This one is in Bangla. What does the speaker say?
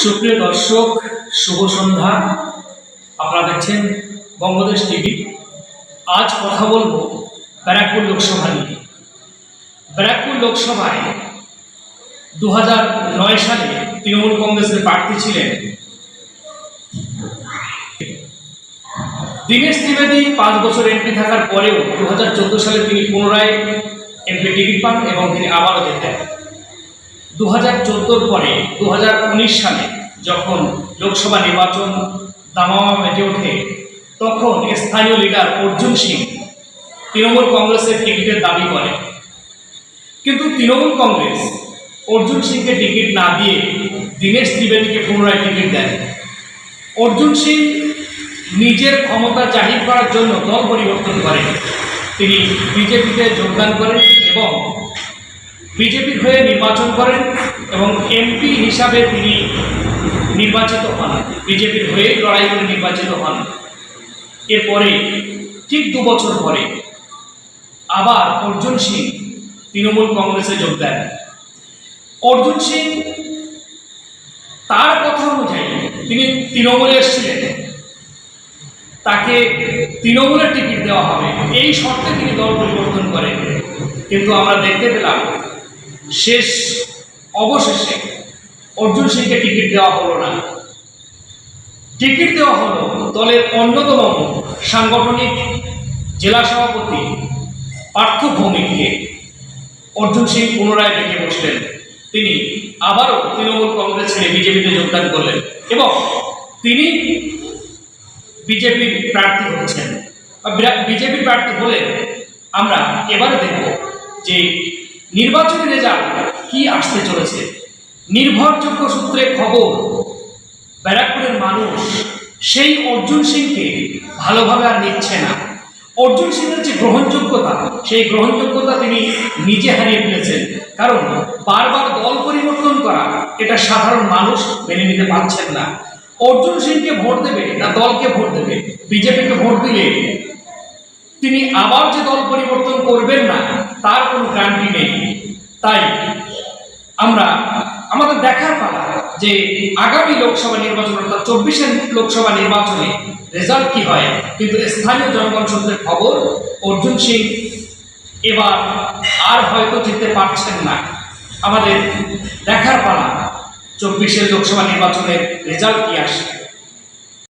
সুপ্রিয় দর্শক, শুভ সন্ধ্যা। আপনারা দেখছেন বঙ্গদেশ টিভি। আজ কথা বলব ব্যারাকপুর লোকসভা নিয়ে। ব্যারাকপুর লোকসভায় দু নয় সালে তৃণমূল কংগ্রেসের প্রার্থী ছিলেন দীনেশ ত্রিবেদী। পাঁচ বছর এমপি থাকার পরেও দু হাজার চোদ্দ সালে তিনি পুনরায় এমপি টিকিট পান এবং তিনি আবারও জেতেন দু হাজার পরে দু হাজার উনিশ সালে যখন লোকসভা নির্বাচন দামামা মেটে ওঠে, তখন স্থানীয় লিডার অর্জুন সিং তৃণমূল কংগ্রেসের টিকিটের দাবি করে কিন্তু তৃণমূল কংগ্রেস অর্জুন সিংকে টিকিট না দিয়ে দীনেশ ত্রিবেদীকে পুনরায় টিকিট দেন। অর্জুন সিং নিজের ক্ষমতা জাহির করার জন্য দল পরিবর্তন করেন। তিনি বিজেপিতে যোগদান করেন এবং বিজেপির হয়ে নির্বাচন করেন এবং এমপি হিসাবে তিনি নির্বাচিত হন। বিজেপির হয়ে লড়াই করে নির্বাচিত হন। এরপরে ঠিক দু বছর পরে আবার অর্জুন সিং তৃণমূল কংগ্রেসে যোগ দেন। অর্জুন সিং তার কথা অনুযায়ী তিনি তৃণমূলে এসেছিলেন। তাকে তৃণমূলের টিকিট দেওয়া হবে। এই শর্তে তিনি দল পরিবর্তন করেন। কিন্তু আমরা দেখতে পেলাম শেষ অবশেষে অর্জুন সিংকে টিকিট দেওয়া হলো না। টিকিট দেওয়া হলো দলের অন্যতম সাংগঠনিক জেলা সভাপতি পার্থ ভৌমিককে। অর্জুন সিং পুনরায় ডেকে বসলেন। তিনি আবারও তৃণমূল কংগ্রেস ছেড়ে বিজেপিতে যোগদান করলেন এবং তিনি বিজেপির প্রার্থী হচ্ছেন। বিজেপির প্রার্থী হলে আমরা এবারে দেখব যে নির্বাচনী রেজাল্ট কি আসতে চলেছে? নির্ভরযোগ্য সূত্রে খবর, ব্যারাকপুরের মানুষ সেই অর্জুন সিংকে ভালোভাবে আর নিচ্ছে না। অর্জুন সিংয়ের যে গ্রহণযোগ্যতা, সেই গ্রহণযোগ্যতা তিনি নিজে হারিয়ে ফেলেছেন। কারণ বারবার দল পরিবর্তন করা, এটা সাধারণ মানুষ মেনে নিতে পারছেন না। অর্জুন সিংকে ভোট দেবে না দলকে ভোট দেবে? বিজেপিকে ভোট দিলে তিনি আবার যে দল পরিবর্তন করবেন না তার কোনো গ্যারান্টি নেই। তাই আমরা, আমাদের দেখার পালা যে আগামী লোকসভা নির্বাচন অর্থাৎ চব্বিশের লোকসভা নির্বাচনে রেজাল্ট কি হয়, কিন্তু স্থানীয় জনগণ সূত্রের খবর, অর্জুন সিং এবার আর হয়তো জিততে পারছেন না। আমাদের দেখার পালা, চব্বিশের লোকসভা নির্বাচনের রেজাল্ট কি আসে?